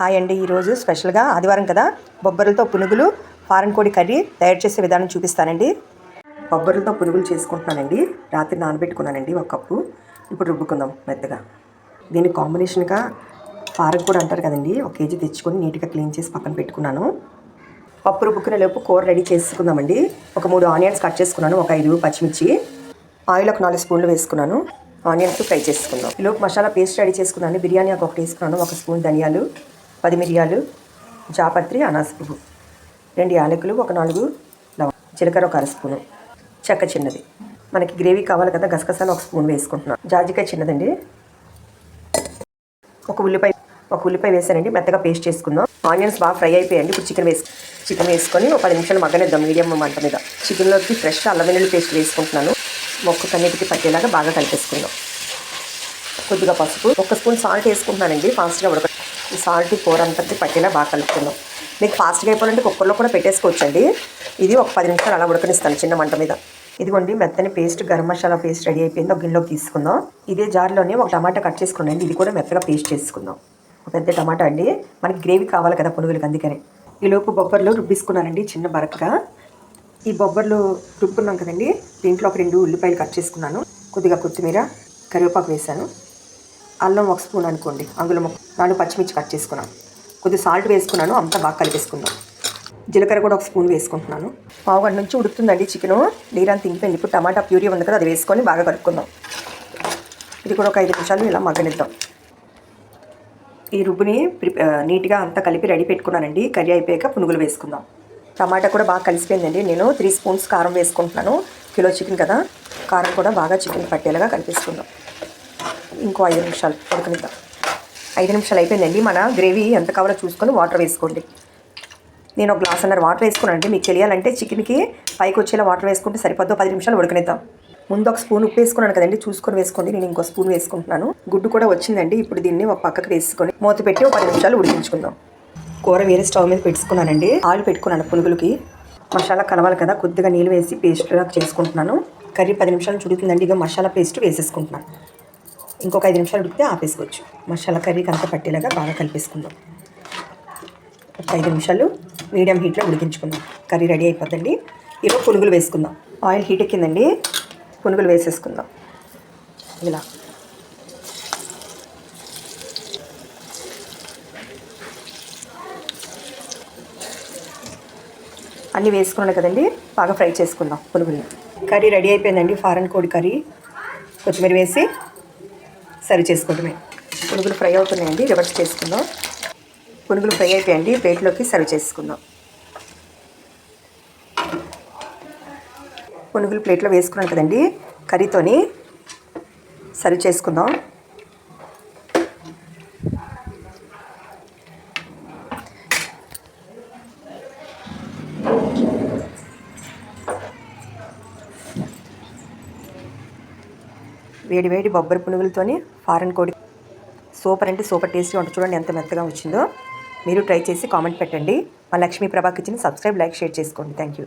Hi అండి. ఈరోజు స్పెషల్గా ఆదివారం కదా బొబ్బర్లతో పునుగులు ఫారెన్ కోడి కర్రీ తయారు చేసే విధానం చూపిస్తానండి. బొబ్బర్లతో పునుగులు చేసుకుంటున్నానండి. రాత్రి నానబెట్టుకున్నానండి ఒక కప్పు. ఇప్పుడు రుబ్బుకుందాం మెత్తగా. దీని కాంబినేషన్గా ఫారెన్ కోడి అంటారు కదండి ఒక కేజీ తెచ్చుకొని నీట్గా క్లీన్ చేసి పక్కన పెట్టుకున్నాను. పప్పు రుబ్బుకునే లోపు కూర రెడీ చేసుకుందామండి. ఒక మూడు ఆనియన్స్ కట్ చేసుకున్నాను ఒక ఐదు పచ్చిమిర్చి. ఆయిల్ ఒక నాలుగు స్పూన్లు వేసుకున్నాను. ఆనియన్స్ ఫ్రై చేసుకుందాం. ఈలోపు మసాలా పేస్ట్ రెడీ చేసుకున్నాను బిర్యానీ ఒకటి వేసుకున్నాను ఒక స్పూన్ ధనియాలు. పది మిరియాలు జాపత్రి అనాస పువ్వు. రెండు యాలకులు ఒక నాలుగు జీలకర్ర ఒక అర స్పూను. చెక్క చిన్నది. మనకి గ్రేవీ కావాలి కదా గసగసాలు ఒక స్పూన్ వేసుకుంటున్నాను జాజికాయ చిన్నదండి. ఒక ఉల్లిపాయ ఒక ఉల్లిపాయ వేసానండి మెత్తగా పేస్ట్ చేసుకుందాం. ఆనియన్స్ బాగా ఫ్రై అయిపోయాయండి ఇప్పుడు చికెన్ వేసు చికెన్ వేసుకొని ఒక పది నిమిషాలు మగ్గనిద్దాం మీడియం మంట మీద. చికెన్లోకి ఫ్రెష్ అల్లం వెల్లుల్లి పేస్ట్ వేసుకుంటున్నాను. మొక్క కన్నిటికి పట్టేలాగా బాగా కలిపేసుకుందాం. కొద్దిగా పసుపు ఒక స్పూన్ సాల్ట్ వేసుకుంటున్నానండి ఫాస్ట్గా ఉడక ఈ సాల్ట్ కూర అంతటి పట్టేలా బాగా కలుపుకుందాం. మీకు ఫాస్ట్గా అయిపోవాలంటే కుక్కర్లో కూడా పెట్టేసుకోవచ్చండి. ఇది ఒక పది నిమిషాలు అలా ఉడకనిస్తాను చిన్న మంట మీద. ఇదిగోండి మెత్తని paste garam masala paste ready అయిపోయింది. ఒక గిన్నెలోకి తీసుకుందాం. ఇదే జార్లోనే ఒక టమాటా కట్ చేసుకున్నాండి ఇది కూడా మెత్తగా పేస్ట్ చేసుకుందాం. ఒక పెద్ద టమాటా అండి. మనకి గ్రేవీ కావాలి కదా పునుగులకి అందుకని. ఈలోపు బొబ్బర్లు రుబ్బిసుకున్నానండి చిన్న బరకగా. ఈ బొబ్బర్లు రుబ్బుకున్నాం కదండి. దీంట్లో ఒక రెండు ఉల్లిపాయలు కట్ చేసుకున్నాను. కొద్దిగా కొత్తిమీర కరివేపాకు వేసాను. అల్లం ఒక స్పూన్ అనుకోండి. అందులో ఒక నాలుగు పచ్చిమిర్చి కట్ చేసుకున్నాను. కొద్దిగా సాల్ట్ వేసుకున్నాను. అంతా బాగా కలిపేసుకుందాం. జీలకర్ర కూడా ఒక స్పూన్ వేసుకుంటున్నాను. పావు గంట నుంచి ఉడుకుతుందండి చికెను. నీరంతా ఇంకిపోయింది. ఇప్పుడు టమాటా ప్యూరీ ఉంది కదా అది వేసుకొని బాగా కలుపుకుందాం ఇది కూడా ఒక ఐదు నిమిషాలు ఇలా మగ్గనిద్దాం. ఈ రుబ్బుని నీట్గా అంతా కలిపి రెడీ పెట్టుకున్నానండి. కర్రీ అయిపోయాక పునుగులు వేసుకుందాం. టమాటా కూడా బాగా కలిసిపోయిందండి. నేను త్రీ స్పూన్స్ కారం వేసుకుంటున్నాను. కిలో చికెన్ కదా. కారం కూడా బాగా చికెన్ పట్టేలాగా కలిపేసుకుందాం. ఇంకో ఐదు నిమిషాలు ఉడకనిద్దాం ఐదు నిమిషాలు అయిపోయిందండి. మన గ్రేవీ ఎంత కావాలో చూసుకొని వాటర్ వేసుకోండి. నేను ఒక గ్లాస్ అన్నర వాటర్ వేసుకున్నానండి మీకు తెలియాలంటే చికెన్కి పైకి వచ్చేలా వాటర్ వేసుకుంటే సరిపోద్దో? పది నిమిషాలు ఉడకనిద్దాం. ముందు ఒక స్పూన్ ఉప్పు వేసుకున్నాను కదండి. చూసుకొని వేసుకోండి. నేను ఇంకో స్పూన్ వేసుకుంటున్నాను. గుడ్డు కూడా వచ్చిందండి. ఇప్పుడు దీన్ని ఒక పక్కకు వేసుకొని మూత పెట్టి ఒక పది నిమిషాలు ఉడికించుకుందాం. కూర వేరే స్టవ్ మీద పెట్టుకున్నానండి. ఆయిల్ పెట్టుకున్నాను పునుగులకి. మసాలా కలవాలి కదా. కొద్దిగా నీళ్ళు వేసి పేస్ట్ లాగా చేసుకుంటున్నాను. కర్రీ పది నిమిషాలు చుడుతుందండి. ఇక మసాలా పేస్ట్ వేసేసుకుంటున్నాను. ఇంకొక ఐదు నిమిషాలు ఉడికితే ఆపేసుకోవచ్చు. మసాలా కర్రీకి అంతా పట్టేలాగా బాగా కలిపేసుకుందాం. ఒక ఐదు నిమిషాలు మీడియం హీట్లో ఉడికించుకుందాం. కర్రీ రెడీ అయిపోతుందండి ఈలో పునుగులు వేసుకుందాం. ఆయిల్ హీట్ ఎక్కిందండి. పునుగులు వేసేసుకుందాం. ఇలా. అన్నీ వేసుకున్నాను కదండి. బాగా ఫ్రై చేసుకుందాం పునుగుల్ని. కర్రీ రెడీ అయిపోయిందండి. ఫారెన్ కోడి కర్రీ. కొత్తిమీర వేసి సర్వ్ చేసుకోవడమే. పునుగులు ఫ్రై అవుతున్నాయండి రివర్స్ చేసుకుందాం. పునుగులు ఫ్రై అయిపోయండి ప్లేట్లోకి సర్వ్ చేసుకుందాం. పునుగులు ప్లేట్లో వేసుకున్నాను కదండి కర్రీతోని సర్వ్ చేసుకుందాం. వేడి వేడి బొబ్బరి పునుగులతోని ఫారెన్ కోడి సూపర్ అంటే సూపర్ టేస్టీ ఉంటుంది. చూడండి ఎంత మెత్తగా వచ్చిందో. మీరు ట్రై చేసి కామెంట్ పెట్టండి. మా Lakshmi Prabha kitchen subscribe like share చేసుకోండి. Thank you